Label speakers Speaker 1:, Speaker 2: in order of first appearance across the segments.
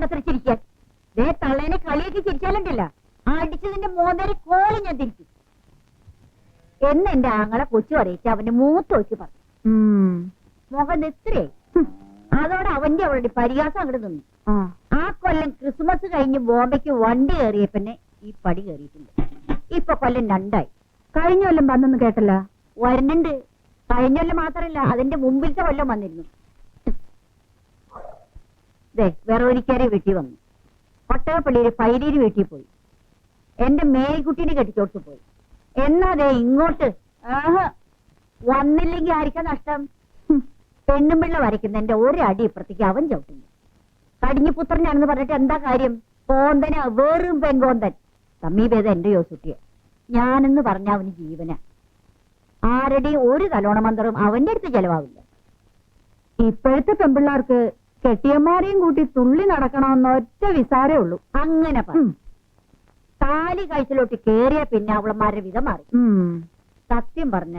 Speaker 1: വേണ്ടത്ര ചിരിക്കാൻ ദേ തള്ളേനെ കളിയൊക്കെ ചിരിച്ചാലുണ്ടല്ല. അടിച്ചതിന്റെ മോന്തരെ കോളി ഞാൻ തിരിച്ചു. എന്ന് എന്റെ ആങ്ങളെ കൊച്ചു അറിയിച്ച് അവന്റെ മൂത്ത് വെച്ച് പറഞ്ഞു. മുഖം എത്രേ അതോടെ അവന്റെ അവളുടെ പരിഹാസം അങ്ങോട്ട് നിന്നു.
Speaker 2: ആ.
Speaker 1: കൊല്ലം ക്രിസ്മസ് കഴിഞ്ഞ് ബോംബെക്ക് വണ്ടി കയറിയ പിന്നെ ഈ പടി കയറിയിട്ടുണ്ട്. ഇപ്പൊ കൊല്ലം രണ്ടായി.
Speaker 2: കഴിഞ്ഞ കൊല്ലം വന്നെന്ന് കേട്ടല്ല?
Speaker 1: വരുന്നുണ്ട്. കഴിഞ്ഞ കൊല്ലം മാത്രല്ല അതിന്റെ മുമ്പിലത്തെ കൊല്ലം വന്നിരുന്നു. ദേ വേറെ ഒരിക്കരെ വീട്ടിൽ വന്നു. കൊട്ടകപ്പള്ളിയിൽ പൈരീര് വീട്ടിൽ പോയി. എന്റെ മേൽക്കുട്ടീനെ കെട്ടിച്ചോട്ട് പോയി. എന്നാ ദേ ഇങ്ങോട്ട്. വന്നില്ലെങ്കിൽ ആയിരിക്കാം നഷ്ടം? പെണ്ണും പിള്ള വരയ്ക്കുന്ന എന്റെ ഒരടി ഇപ്പുറത്തേക്ക് അവൻ ചവിട്ടുന്നു. കടിഞ്ഞു പുത്രനാണെന്ന് പറഞ്ഞിട്ട് എന്താ കാര്യം? കോന്തന വേറും പെങ്കോന്തൻ സമീപേത എന്റെ യോസുട്ടിയെ? ഞാനെന്ന് പറഞ്ഞ അവന് ജീവന. ആരുടെയും ഒരു തലോണ മന്ത്രവും അവന്റെ അടുത്ത് ചെലവാവില്ല.
Speaker 2: ഇപ്പോഴത്തെ പെമ്പിള്ളാർക്ക് കെട്ടിയന്മാരെയും കൂട്ടി തുള്ളി നടക്കണമെന്ന് ഒറ്റ വിസാരേ ഉള്ളൂ.
Speaker 1: അങ്ങനെ പറ. താലി കഴിച്ചിലോട്ട് കേറിയ പിന്നെ അവളമാരുടെ വിധം മാറി. സത്യം പറഞ്ഞ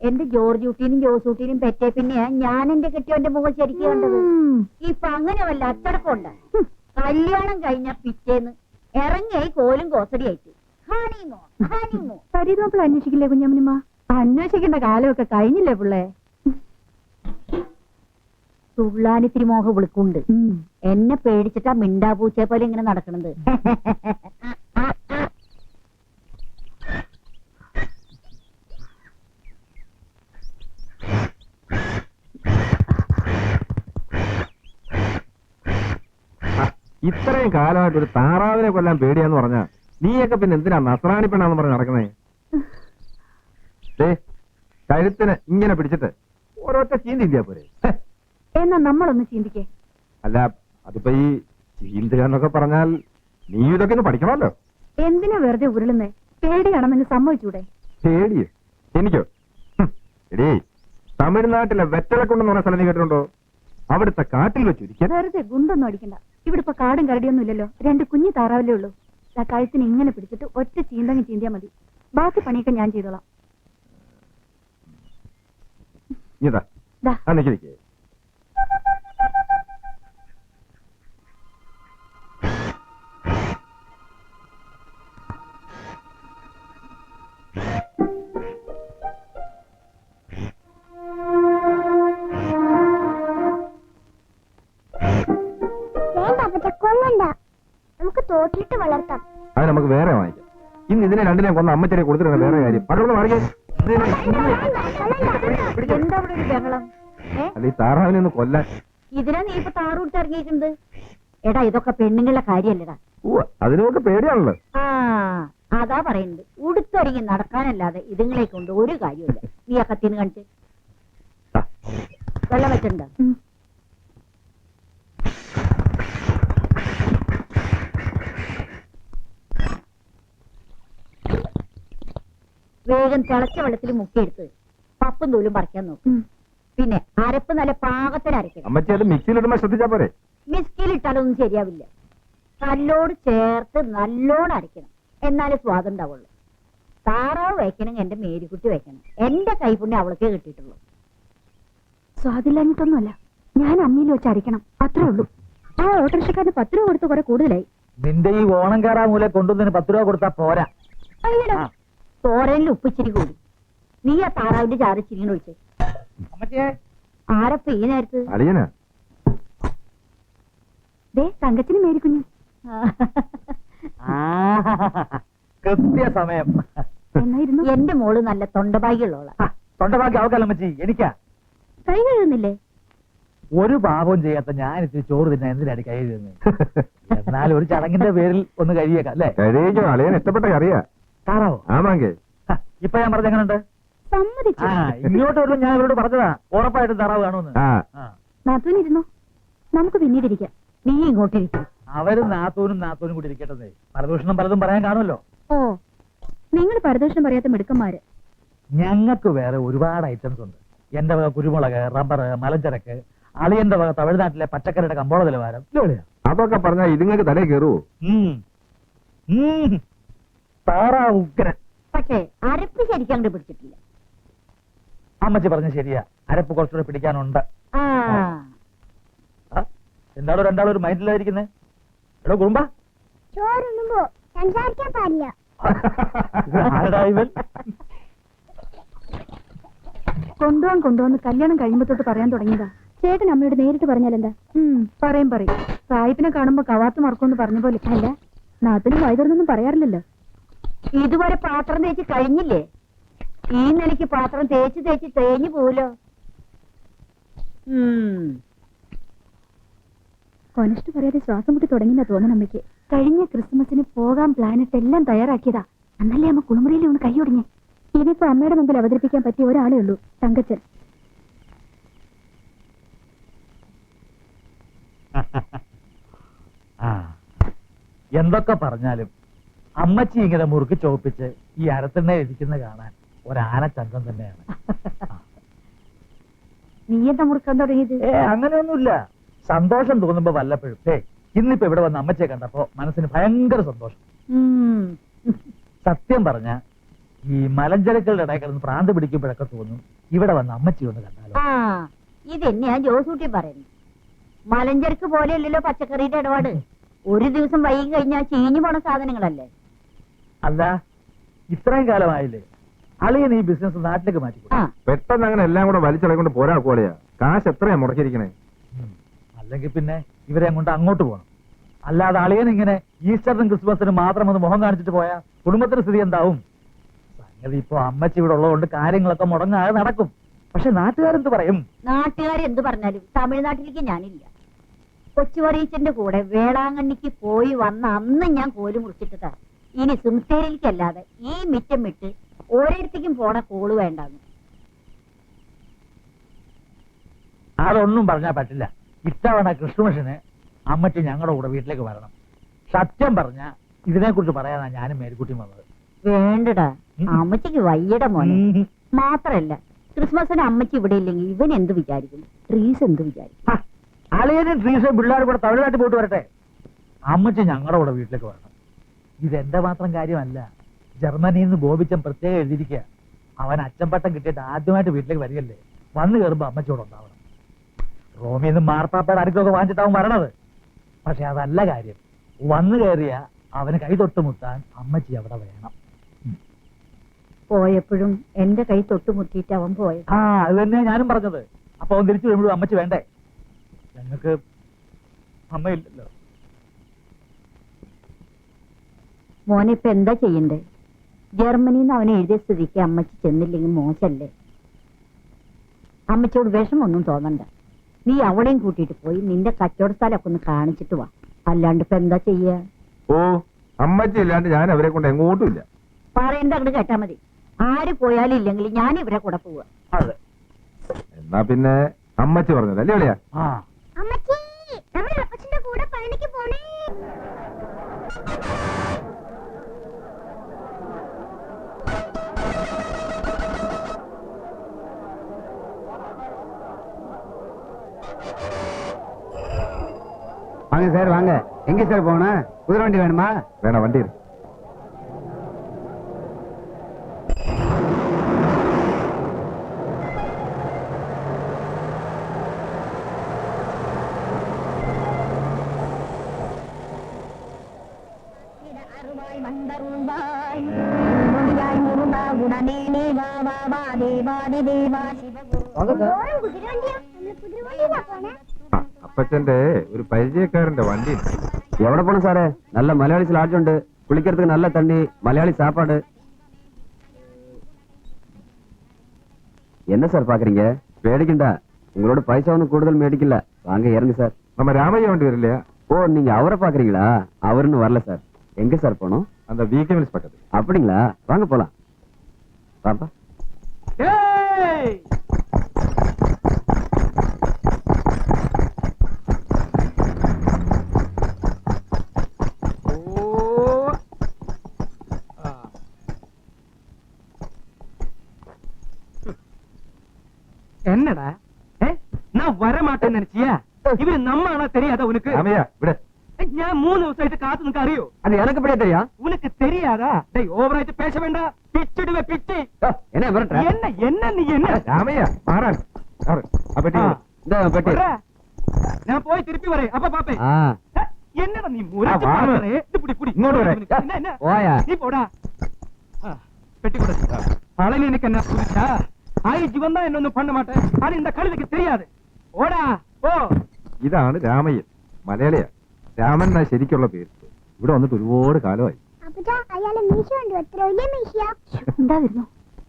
Speaker 1: എന്റെ ജോർജ് കുട്ടീനും ജോസ് കുട്ടീനും പെറ്റേ പിന്നെ ഞാൻ എന്റെ കെട്ടിയവന്റെ മുഖം ശരിക്കും കണ്ടത്. ഇപ്പൊ അങ്ങനെ വല്ല അച്ചടക്കമുണ്ട്? കല്യാണം കഴിഞ്ഞ പിറ്റേന്ന് ഇറങ്ങിയായി കോലും കോസടിയായിട്ട് ഹണിമോ ഹണിമോ
Speaker 2: പരിതോപ്പിൾ അന്വേഷിക്കില്ലേ കുഞ്ഞമ്മനിമ്മ? അന്വേഷിക്കേണ്ട കാലമൊക്കെ കഴിഞ്ഞില്ലേ പിള്ളേ?
Speaker 1: തുള്ളാനിത്തിരി മോഹം വിളിക്കുണ്ട്. എന്നെ പേടിച്ചിട്ടാ മിണ്ടാപൂച്ചയെ പോലെ ഇങ്ങനെ നടക്കണത്.
Speaker 3: ഇത്രയും കാലമായിട്ട് ഒരു താറാവിനെ കൊല്ലാൻ പേടിയാന്ന് പറഞ്ഞ നീയൊക്കെ പിന്നെ എന്തിനാ നസ്രാണി പെണ്ണാന്ന് പറഞ്ഞ് നടക്കുന്നേ? കഴുത്തിന് ഇങ്ങനെ പിടിച്ചിട്ട് ഓരോറ്റ ചീന്തില്ല പോരെ.
Speaker 2: എന്നാ നമ്മളൊന്ന് ചിന്തിക്കേ.
Speaker 3: അല്ല അതിപ്പോ ഈ ചീന്തുക എന്നൊക്കെ പറഞ്ഞാൽ നീ ഇതൊക്കെ ഒന്ന് പഠിക്കണമല്ലോ.
Speaker 2: എന്തിനാ വെറുതെ ഉരുളുന്നേ? പേടിയാണെന്ന് സമ്മതിച്ചൂടെ?
Speaker 3: പേടിയോ? എനിക്കോ? എടീ തമിഴ്നാട്ടിലെ വെറ്റലക്കുണ്ടെന്ന് പറഞ്ഞ സ്ഥലം നീ കേട്ടിട്ടുണ്ടോ? അവിടുത്തെ കാട്ടിൽ വെച്ച്
Speaker 2: വെറുതെ ഗുണ്ടൊന്നും അടിക്കണ്ട. ഇവിടെ ഇപ്പൊ കാടും കരടിയൊന്നും ഇല്ലല്ലോ രണ്ട് കുഞ്ഞു താറാവല്ലേ ഉള്ളൂ. ആ കഴുത്തിന് ഇങ്ങനെ പിടിച്ചിട്ട് ഒറ്റ ചീന്തങ്ങി ചീന്തിയാ മതി. ബാക്കി പണിയൊക്കെ ഞാൻ ചെയ്തോളാം.
Speaker 3: ഇതാ.
Speaker 2: ദാ.
Speaker 3: രണ്ടിനെയും കൊന്ന അമ്മച്ചനെ കൊടുത്തിരുന്ന? വേറെ കാര്യം. അതോട് മാറിയേ ഇതിനെ-
Speaker 1: എന്താ ഇവിടെ ഒരു ബഹളം? ഏ?
Speaker 3: അല്ല ഈ താറാവിനെ ഒന്ന് കൊല്ലാൻ.
Speaker 1: ഇതിനാ നീ ഇപ്പൊ താറൂട്ട് ഇറങ്ങിയിട്ടുണ്ട് എടാ ഇതൊക്കെ പെണ്ണുങ്ങളുടെ കാര്യല്ലടാ
Speaker 3: ഉവ്വ്, അതിനൊക്കെ പേടിയാണല്ലോ.
Speaker 1: ആ അതാ പറയുന്നത്. ഉടുത്തൊരുങ്ങി നടക്കാനല്ലാതെ ഇതുങ്ങളെ കൊണ്ട് ഒരു കാര്യമില്ല നീ ആ കത്തിന് കാണിച്ച്.
Speaker 3: ആ,
Speaker 1: വെള്ളം വെച്ചിട്ടുണ്ടോ? വേഗം തിളച്ച വെള്ളത്തിൽ മുക്കിയെടുത്ത് പപ്പും തൂലും പറിക്കാൻ നോക്കും. പിന്നെ അരപ്പ് നല്ല പാകത്തിന് അരക്കണം
Speaker 3: അമ്മച്ചി അത് മിക്സിയിലിടുമ്പോ ശ്രദ്ധിച്ചാ പോരെ?
Speaker 1: മിസ്കിലിട്ടാലൊന്നും ശരിയാവില്ല. കല്ലോട് ചേർത്ത് നല്ലോണം അരക്കണം എന്നാലേ സ്വാദം ഉണ്ടാവുള്ളൂ. താറാവ് വയ്ക്കണമെങ്കിൽ എന്റെ മേരിക്കുട്ടി വയ്ക്കണം. എന്റെ കൈപുണ്യം അവൾക്കേ കിട്ടിയിട്ടുള്ളൂ.
Speaker 2: സ്വാദില്ലാഞ്ഞിട്ടൊന്നുമല്ല. ഞാൻ അമ്മിയിൽ വെച്ച് അടിക്കണം അത്രേ ഉള്ളൂ. ആ ഓട്ടോറിക്ഷക്കാരന് പത്ത് രൂപ കൊടുത്ത് കുറെ കൂടുതലായി.
Speaker 4: നിന്റെ ഈ ഓണം കയറാ മൂലെ കൊണ്ടുവന്നതിന് പത്ത് രൂപ കൊടുത്താ പോരാ.
Speaker 1: അയ്യടാ. തോരനിൽ ഉപ്പിച്ചിരി കൂടി. നീ ആ താറാവിന്റെ ചാറ് ചിരിങ്ങനെ ഒഴിച്ചേ. ആരപ്പ ഈ നേരത്ത്?
Speaker 3: അളിയനാ?
Speaker 2: ദേ തങ്കച്ചിന് മേരിക്കുഞ്ഞു
Speaker 4: കൃത്യസമയം.
Speaker 2: എന്നായിരുന്നു?
Speaker 1: എന്റെ മോൾ നല്ല തൊണ്ടഭാഗ്യുള്ള
Speaker 4: തൊണ്ടഭാഗ്യ അവക്കല്ല അമ്മച്ചി? എനിക്കാ.
Speaker 2: കൈ കഴുകുന്നില്ലേ?
Speaker 4: ഒരു പാപവും ചെയ്യാത്ത ഞാൻ ഇത്തിരി ചോറ് തിന്നാൻ എന്തിനാണ് കൈ കഴുകുന്നത് എന്നാലും ഒരു ചടങ്ങിന്റെ പേരിൽ ഒന്ന് കഴിയേക്കാം അല്ലേ?
Speaker 3: കഴിയേക്കാം അളിയൻ ഇഷ്ടപ്പെട്ട കറിയാ.
Speaker 4: താറാവോ.
Speaker 3: ആമാങ്കേ.
Speaker 4: ഇപ്പൊ ഞാൻ പറഞ്ഞ എങ്ങനെയുണ്ട്
Speaker 2: സമ്മതിച്ചു.
Speaker 4: ഇങ്ങോട്ട് വരുമ്പോൾ ഞാൻ ഇവരോട് പറഞ്ഞതാ. ഉറപ്പായിട്ടും താറാവ് കാണുമെന്ന്.
Speaker 2: നാത്തൂനിരുന്നു? നമുക്ക് പിന്നീടിരിക്കാം
Speaker 1: നീ ഇങ്ങോട്ടിരിക്കും
Speaker 4: അവരും നാത്തൂനും നാത്തൂനും കൂടി ഇരിക്കട്ടെ പരദൂഷണം പലതും പറയാൻ കാണുമല്ലോ.
Speaker 2: ഓ നിങ്ങൾ പരദൂഷണം പറയാത്ത മിടുക്കന്മാര്.
Speaker 4: ഞങ്ങൾക്ക് വേറെ ഒരുപാട് ഐറ്റംസ് ഉണ്ട്. എന്റെ വക കുരുമുളക് റബ്ബർ മലഞ്ചരക്ക് അളിയന്റെ വക തമിഴ്നാട്ടിലെ പച്ചക്കറിയുടെ കമ്പോള നിലവാരം
Speaker 3: അതൊക്കെ പറഞ്ഞാൽ ഇതുങ്ങൾക്ക് തലേ കയറുവോ?
Speaker 4: ഉം.
Speaker 1: പക്ഷേ അരപ്പ് ശരിക്കും അങ്ങോട്ട് പിടിച്ചിട്ടില്ല.
Speaker 4: അമ്മച്ചി പറഞ്ഞ ശരിയാ. അരപ്പ് കുറച്ചുകൂടെ പിടിക്കാനുണ്ട്.
Speaker 1: ആ.
Speaker 4: ആ, എന്താണോ രണ്ടാളും ഒരു മൈൻഡിലായിരിക്കുന്നത് എടോ കുറുമ്പ.
Speaker 5: ചോറുണ്ണുമ്പോ സംസാരിക്കാൻ പാടില്ല.
Speaker 4: ആരടാ ഇവൻ?
Speaker 2: കൊണ്ടുപോകാൻ കൊണ്ടുവന്ന് കല്യാണം കഴിയുമ്പോ തൊട്ട് പറയാൻ തുടങ്ങിയതാ. ചേട്ടൻ അമ്മയോട് നേരിട്ട് പറഞ്ഞാലെന്താ ഉം പറയും പറയും. സായിപ്പിനെ കാണുമ്പോ കവാത്ത് മറക്കുമെന്ന് പറഞ്ഞ പോലെ. അല്ല നാട്ടിലും വൈകുന്നൊന്നും പറയാറില്ലല്ലോ.
Speaker 1: ഇതുവരെ പാത്രം തേച്ച് കഴിഞ്ഞില്ലേ? ഈ നിലയ്ക്ക് പാത്രം തേച്ച് തേച്ച് തേഞ്ഞു പോലോ
Speaker 2: കൊനിഷ്ട് പറയാതെ ശ്വാസം മുട്ടി തുടങ്ങിയെന്നാ തോന്നണം അമ്മയ്ക്ക്. കഴിഞ്ഞ ക്രിസ്മസിന് പോകാൻ പ്ലാനിട്ട് എല്ലാം തയ്യാറാക്കിയതാ. അന്നല്ലേ അമ്മ കുളിമുറിയിൽ ഒന്ന് കൈയൊടിഞ്ഞ് ഇനിയിപ്പോ അമ്മയുടെ മുമ്പിൽ അവതരിപ്പിക്കാൻ പറ്റിയ ഒരാളേ ഉള്ളൂ തങ്കച്ചൻ.
Speaker 4: ആ. എന്തൊക്കെ പറഞ്ഞാലും അമ്മച്ചി ഇങ്ങനെ മുറുക്കി ചോപ്പിച്ച് ഈ അരത്തിണ്ണ ഇരിക്കുന്ന കാണാൻ ഒരാന ചന്തം തന്നെയാണ്.
Speaker 1: നീ എന്താ മുറുക്കാൻ തുടങ്ങിയത്?
Speaker 4: ഏ അങ്ങനെയൊന്നുമില്ല. സന്തോഷം തോന്നുമ്പോ വല്ലപ്പോഴും. ഏ ഇന്നിപ്പോ ഇവിടെ വന്ന് അമ്മച്ചെ കണ്ടപ്പോ മനസ്സിന് ഭയങ്കര സന്തോഷം. സത്യം പറഞ്ഞ ഈ മലഞ്ചരക്കളുടെ ഇടയിൽ കിടന്ന് പ്രാന്ത് പിടിക്കുമ്പോഴൊക്കെ തോന്നും ഇവിടെ വന്ന് അമ്മച്ചി ഒന്ന് കണ്ടാലോ.
Speaker 1: ഇതെന്നെയാ ജോസൂട്ടി പറയുന്നു. മലഞ്ചരക്ക് പോലെയല്ലല്ലോ പച്ചക്കറിയുടെ ഇടപാട്. ഒരു ദിവസം വൈകി കഴിഞ്ഞാൽ ചീഞ്ഞു പോണ സാധനങ്ങളല്ലേ?
Speaker 4: അല്ല ഇത്രയും കാലമായില്ലേ? അളിയൻ ഈ ബിസിനസ് നാട്ടിലേക്ക് മാറ്റി
Speaker 3: പെട്ടെന്ന് അങ്ങനെ എല്ലാം കൂടെ വലിച്ചിളക്കൊണ്ട് പോരാ കോളിയാ. കാശ് എത്രയാ മുടക്കിയിരിക്കണേ?
Speaker 4: അല്ലെങ്കിൽ പിന്നെ ഇവരെ കൊണ്ട് അങ്ങോട്ട് പോകണം അല്ലാതെ അളിയൻ ഇങ്ങനെ ഈസ്റ്ററിനും ക്രിസ്മസിനും മാത്രം ഒന്ന് മുഖം കാണിച്ചിട്ട് പോയാ കുടുംബത്തിന്റെ സ്ഥിതി എന്താവും? സംഗതി ഇപ്പൊ അമ്മച്ചി ഇവിടെ ഉള്ളതുകൊണ്ട് കാര്യങ്ങളൊക്കെ മുടങ്ങാതെ നടക്കും. പക്ഷെ നാട്ടുകാരെന്ത് പറയും?
Speaker 1: നാട്ടുകാരെന്ത് പറഞ്ഞാലും തമിഴ്നാട്ടിലേക്ക് ഞാനില്ല. കൊച്ചുവറീച്ചന്റെ കൂടെ വേളാങ്കണ്ണിക്ക് പോയി വന്ന അന്ന് ഞാൻ കോൽ മുറിച്ചിട്ടതാ. ഇനി സിംത്തേരിയിലേക്കല്ലാതെ ഈ മിറ്റം വിട്ട് ഓരോരുത്തേക്കും പോണ കോൾ വേണ്ടാന്ന്.
Speaker 4: അതൊന്നും പറഞ്ഞാൽ പറ്റില്ല. ഇത്തവണ ക്രിസ്തുമസിന് അമ്മച്ചി ഞങ്ങളുടെ കൂടെ വീട്ടിലേക്ക് വരണം. സത്യം പറഞ്ഞ ഇതിനെക്കുറിച്ച് പറയാനാ ഞാനും മേൽക്കുട്ടി വന്നത്.
Speaker 1: വേണ്ടടാ. അമ്മച്ചിക്ക് വയ്യട മോനെ. മാത്രല്ല ക്രിസ്മസിന് അമ്മച്ചി ഇവിടെ ഇല്ലെങ്കിൽ ഇവൻ എന്ത് വിചാരിക്കും ട്രീസ് എന്ത് വിചാരിക്കും
Speaker 4: അളിയനും ട്രീസും പിള്ളേരും കൂടെ തമിഴ്നാട്ടിൽ പോയിട്ട് വരട്ടെ. അമ്മച്ചി ഞങ്ങളുടെ കൂടെ വീട്ടിലേക്ക് വരണം. ഇതെന്റെ മാത്രം കാര്യമല്ല. ജർമ്മനിയിൽ നിന്ന് ബോബിച്ചൻ പ്രത്യേകം എഴുതിയിരിക്കുക. അവൻ അച്ഛൻപട്ടം കിട്ടിയിട്ട് ആദ്യമായിട്ട് വീട്ടിലേക്ക് വരികയല്ലേ? വന്നു കയറുമ്പോ അമ്മച്ചോട് ഉണ്ടാവണം. റോമിൽ നിന്ന് മാർപ്പാപ്പയുടെ അടുക്കൊക്കെ വാങ്ങിച്ചിട്ടാവും വരണത്. പക്ഷെ അതല്ല കാര്യം. വന്നു കയറിയ അവന് കൈ തൊട്ടുമുട്ടാൻ അമ്മച്ചി അവിടെ വേണം.
Speaker 1: പോയപ്പോഴും എന്റെ കൈ തൊട്ടുമുട്ടിയിട്ട് അവൻ പോയത്.
Speaker 4: ആ അത് തന്നെയാ ഞാനും പറഞ്ഞത്. അപ്പൊ അവൻ തിരിച്ചു വരുമ്പോഴും അമ്മച്ചി വേണ്ടേ? ഞങ്ങൾക്ക് അമ്മയില്ലല്ലോ.
Speaker 1: മോനെ ഇപ്പൊ എന്താ ചെയ്യണ്ടേ? ജർമ്മനിന്ന് അവൻ എഴുതിയ സ്ഥിതിക്ക് അമ്മച്ചി ചെന്നില്ലെങ്കിൽ മോശല്ലേ? അമ്മച്ചിയോട് വിഷമൊന്നും തോന്നണ്ട. നീ അവളെയും കൂട്ടിയിട്ട് പോയി നിന്റെ കച്ചവട സ്ഥലമൊക്കെ ഒന്ന് കാണിച്ചിട്ട് വാ. അല്ലാണ്ട് ഇപ്പൊ എന്താ ചെയ്യ?
Speaker 3: ഓ അമ്മച്ചി ഇല്ലാണ്ട് ഞാൻ അവരെ കൊണ്ട് എങ്ങോട്ടും ഇല്ല.
Speaker 1: പറയണ്ട അങ്ങോട്ട് കേട്ടാ മതി. ആര് പോയാലും ഇല്ലെങ്കിൽ ഞാൻ ഇവരെ കൂടെ പോവാ.
Speaker 3: എന്നാ പിന്നെ അമ്മച്ചി പറഞ്ഞത് അല്ലേ അളിയാ
Speaker 4: ആ.
Speaker 6: வாங்க சார் வாங்க. எங்க சார் போன குதிரை வண்டி வேணுமா?
Speaker 5: வேணாம் வண்டி இருக்கு வாங்க
Speaker 3: சார். അപ്പച്ചന്റെ ഒരു പരിചയക്കാരന്റെ വണ്ടി ഉണ്ട്.
Speaker 6: எவ்வளவு போகணும் சார் நல்ல மலையாளி லாட்ஜ் உண்டு குளிக்கிறதுக்கு நல்ல தண்ணி மலையாளி சாப்பாடு என்ன சார் பாக்குறீங்க பேடிக்கண்டா உங்களோட பைசா ஒன்றும் கூடுதல் மேடிக்கல வாங்க இறங்கு சார்
Speaker 3: നമ്മ രാമയ്യ വണ്ടി വരില്ല
Speaker 6: ஓ நீங்க அவரை பாக்குறீங்களா அவருன்னு வரல சார் எங்க சார் போனோம்
Speaker 3: அந்த விகே மில்ஸ் பக்கத்து
Speaker 6: அப்படிங்களா வாங்க போலாம் பாப்பா
Speaker 7: என்னடா ஏ, நான் வரமாட்டேன்னு நினைச்சியா இவரு நம்ம ஆனா தெரியாதா உனக்கு
Speaker 3: രാമയ്യ ഇവിടെ
Speaker 7: ഞാൻ മൂന്ന് ദിവസമായിട്ട് കാത്തു നിനക്ക് അറിയോ
Speaker 6: அது எனக்கு எப்படியா தெரியும்
Speaker 7: உனக்கு தெரியாதா டேய் ஓவராயிட்டு பேச வேண்டாம் பிச்சுடுவே பிச்சு
Speaker 6: என்ன மிரட்டுற
Speaker 7: என்ன என்ன நீ என்ன
Speaker 3: രാമയ്യ മാറാൻ മാറ്. ആ പെട്ടി
Speaker 7: ആ.
Speaker 3: കൊട്.
Speaker 6: இந்த பெட்டி
Speaker 7: வர்ற? நான் போய் திருப்பி வரேன் அப்ப பாப்பேன்
Speaker 6: ஆ
Speaker 7: ஏ, എന്നടാ നീ മുരട്ട്
Speaker 3: ആ, വാ.
Speaker 7: പാത്രേ? ഇത് പിടി, പിടി.
Speaker 3: ഇങ്ങോട്ട് വരെ.
Speaker 7: എന്നാ, എന്നാ?
Speaker 6: പോയാ
Speaker 7: നീ പോടാ ആ, പെട്ടിക്കൊടു பழனி எனக்கு என்ன புதுச்சா ஆயி ஜீவன் தான் என்ன ஒண்ணு பண்ண மாட்டேன் ஆனா இந்த கழுதைக்கு தெரியாது ஓடா ஓ
Speaker 3: ഇതാണ് രാമയ്യൻ മലയാളിയാ രാമൻ എന്നാ ശരിക്കുള്ള പേര് ഇവിടെ വന്നിട്ട് ഒരുപാട് കാലമായി
Speaker 5: അപ്പച്ച അയാളെ മീശ ഉണ്ട് എത്ര വലിയ മീശയാ
Speaker 2: എന്താ വരുന്നു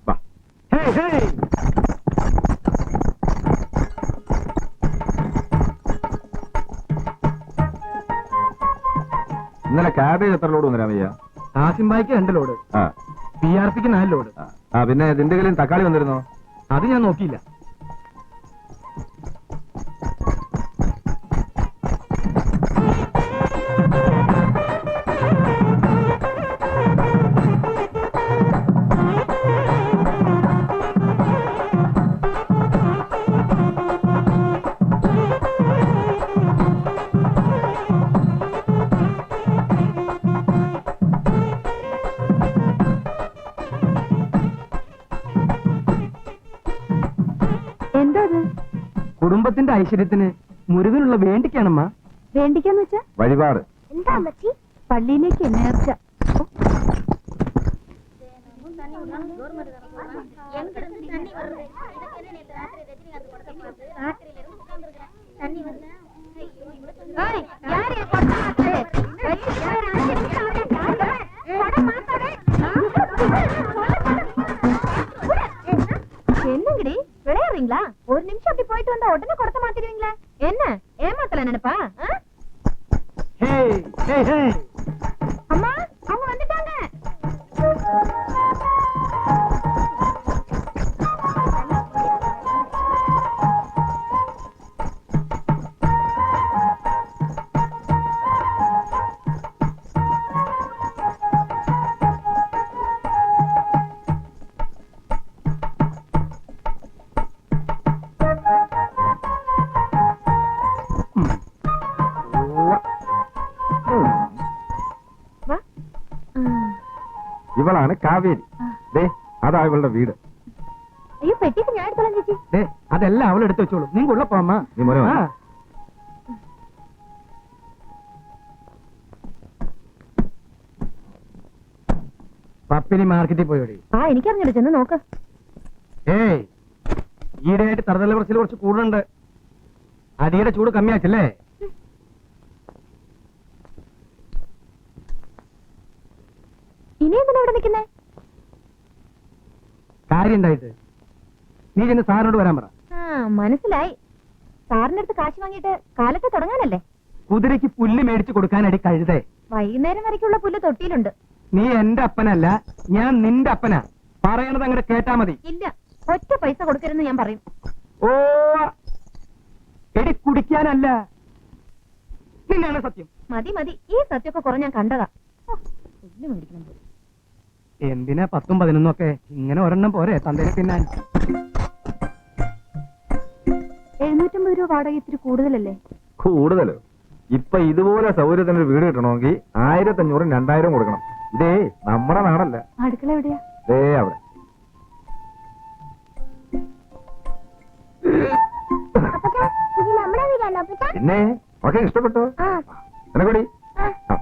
Speaker 3: വാ
Speaker 7: ஹே ஹே
Speaker 3: ഇന്നലെ ക്യാബേജ് എത്ര ലോഡ് വന്നു രാമയ്യ
Speaker 7: ആസിംബായിക്ക് രണ്ട് ലോഡ്
Speaker 3: ആ
Speaker 7: പി ആർ പിക്ക് നാല് ലോഡ്
Speaker 3: ആ. ആ പിന്നെ ദിണ്ടുകലിൽ തക്കാളി വന്നിരുന്നോ
Speaker 7: അത് ഞാൻ നോക്കിയില്ല. കുടുംബത്തിന്റെ ഐശ്വര്യത്തിന് മുരുകനുള്ള വേണ്ടിക്കാണമ്മ.
Speaker 2: വേണ്ടിക്കാന്ന് വെച്ചാ?
Speaker 3: വഴിപാട്.
Speaker 5: എന്താ അമ്മച്ചി?
Speaker 2: പള്ളിയിലേക്ക് നേർച്ച
Speaker 3: തണ്ണി കാവേരി. ദേ അതാ ഇവളുടെ വീട്.
Speaker 2: അയ്യോ പെട്ടിക്ക് ഞാൻ എടുത്തോളാം ചേച്ചി.
Speaker 7: ദേ അതെല്ലാം അവൾ എടുത്തു വെച്ചോളൂ. നിങ്ങൾ ഉള്ള പോമ്മ
Speaker 3: നീ മോനെ വാ.
Speaker 7: പപ്പിനി മാർക്കറ്റിൽ പോയോടി.
Speaker 2: ആ എനിക്കറിഞ്ഞിട്ട് ചെന്ന് നോക്ക്.
Speaker 7: ഏയ് ഈയിടെയായിട്ട് തറതല്ല പ്രശ്നം കുറച്ച് കൂടുന്നുണ്ട്. അടിയുടെ ചൂട് കമ്മിയാച്ചല്ലേ?
Speaker 2: ഇനി എന്തിനാ അവിടെ നിൽക്കുന്നേ?
Speaker 7: കാര്യം നീ ചെന്ന് സാറിനോട് വരാൻ പറ.
Speaker 2: മനസ്സിലായി. സാറിന്റെ അടുത്ത് കാശ് വാങ്ങിയിട്ട് കാലത്ത് തുടങ്ങാനല്ലേ?
Speaker 7: കുതിരയ്ക്ക് പുല്ല് മേടിച്ചു കൊടുക്കാനടി കഴുതേ.
Speaker 2: വൈകുന്നേരം വരയ്ക്കുള്ള പുല്ല് തൊട്ടിയിലുണ്ട്.
Speaker 7: നീ എന്റെ അപ്പനല്ല ഞാൻ നിന്റെ അപ്പനാ. പറയണത് അങ്ങോട്ട് കേട്ടാ മതി.
Speaker 2: ഇല്ല ഒറ്റ പൈസ കൊടുക്കരുന്ന് ഞാൻ പറയും.
Speaker 7: ഓ എടി കുടിക്കാനല്ല. നിന്നാണ് സത്യം.
Speaker 2: മതി മതി. ഈ സത്യമൊക്കെ കുറെ ഞാൻ കണ്ടതാ. പുല്ല് മേടിക്കണം.
Speaker 7: എന്തിനാ പത്തും പതിനൊന്നും ഒക്കെ ഇങ്ങനെ ഒരെണ്ണം പോരെ തന്തേനെ പിന്നാൻ
Speaker 2: എഴുന്നൂറ്റമ്പത് രൂപ വാടക ഇത്തിരി കൂടുതലല്ലേ?
Speaker 3: കൂടുതലോ ഇപ്പൊ ഇതുപോലെ സൗകര്യത്തിന് ഒരു വീട് കിട്ടണമെങ്കിൽ ആയിരത്തഞ്ഞൂറും രണ്ടായിരം കൊടുക്കണം. ഇതേ നമ്മുടെ നാടല്ല.
Speaker 2: അടുക്കള എവിടെയാ?
Speaker 3: ദേ അവിടെ. പിന്നെ ഒക്കെ ഇഷ്ടപ്പെട്ടോ?
Speaker 5: ആ.
Speaker 3: എനക്കൊടി
Speaker 5: ആ.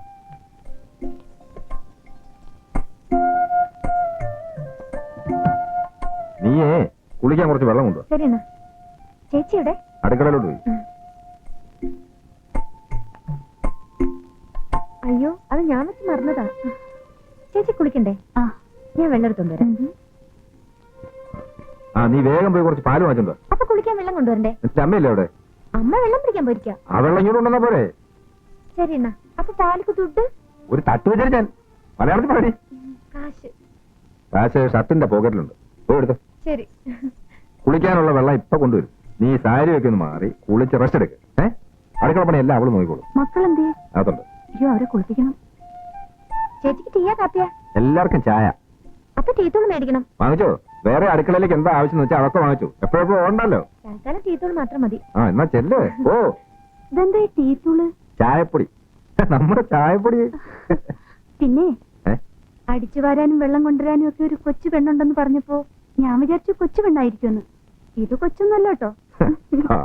Speaker 3: നീയേ കുളിക്കാൻ കുറച്ച് വെള്ളം കൊണ്ടു
Speaker 2: ശരി എന്നാ ചേച്ചിയുടെ
Speaker 3: അടുക്കളയിലോട്ട് പോയി.
Speaker 2: അയ്യോ അത് ഞാൻ വെച്ച് മറന്നതാ. ചേച്ചി കുളിക്കണ്ടേ? ആ. ഞാൻ വെള്ളം എടുത്തോണ്ട് വരാം.
Speaker 3: ആ നീ വേഗം പോയി കുറച്ച് പാൽ വാങ്ങിച്ചോണ്ടോ
Speaker 2: അപ്പൊ കുളിക്കാൻ വെള്ളം കൊണ്ടുവരണ്ടേ?
Speaker 3: എന്നിട്ട് അമ്മയില്ലേ അവിടെ?
Speaker 2: അമ്മ വെള്ളം പിടിക്കാൻ പോയിരിക്കാം.
Speaker 3: ആ വെള്ളം ഇങ്ങോട്ട് കൊണ്ടുവന്നാ പോരെ?
Speaker 2: ശരി എന്നാ അപ്പൊ പാലിക്ക് ദുഡ്
Speaker 3: ഒരു തട്ട് വെച്ചാൽ ഞാൻ മലയാളത്തിൽ പാടി.
Speaker 2: കാശ്.
Speaker 3: കാശ് ഷർട്ടിന്റെ പോക്കറ്റിലുണ്ട്. പോയി എടുത്തോ.
Speaker 2: ശരി.
Speaker 3: കുളിക്കാനുള്ള വെള്ളം ഇപ്പൊ കൊണ്ടുവരും. നീ സാരി ഒക്കെ ഒന്ന് മാറി കുളിച്ച് റെസ്റ്റ് എടുക്ക. ഏ? അടുക്കള പണി എല്ലാം അവൾ നോക്കിക്കോളും.
Speaker 2: മക്കളെന്തേ?
Speaker 3: അതുണ്ട്
Speaker 2: അയ്യോ അവരെ കുളിപ്പിക്കണം. ചേച്ചിക്ക് ടീയാ കാപ്പിയാ?
Speaker 3: എല്ലാവർക്കും ചായ.
Speaker 2: അപ്പൊ മേടിക്കണം.
Speaker 3: വാങ്ങിച്ചോ? വേറെ അടുക്കളയിലേക്ക് എന്താ ആവശ്യം വെച്ചാൽ അതൊക്കെ വാങ്ങിച്ചു. എപ്പോഴെപ്പോഴും
Speaker 2: തൽക്കാലം ടീത്തോൾ മാത്രം മതി.
Speaker 3: ആ എന്നാ ചെല്ലേ. ഓ
Speaker 2: ഇതെന്താ ടീത്തോൾ?
Speaker 3: ചായപ്പൊടി. നമ്മുടെ ചായപ്പൊടി.
Speaker 2: പിന്നെ? അടിച്ചു വാരാനും വെള്ളം കൊണ്ടുവരാനും ഒക്കെ ഒരു കൊച്ചു പെണ്ണുണ്ടെന്ന് പറഞ്ഞപ്പോ ഞാൻ വിചാരിച്ചു കൊച്ചു ഇത് കൊച്ചൊന്നല്ല കേട്ടോ.
Speaker 3: ആ,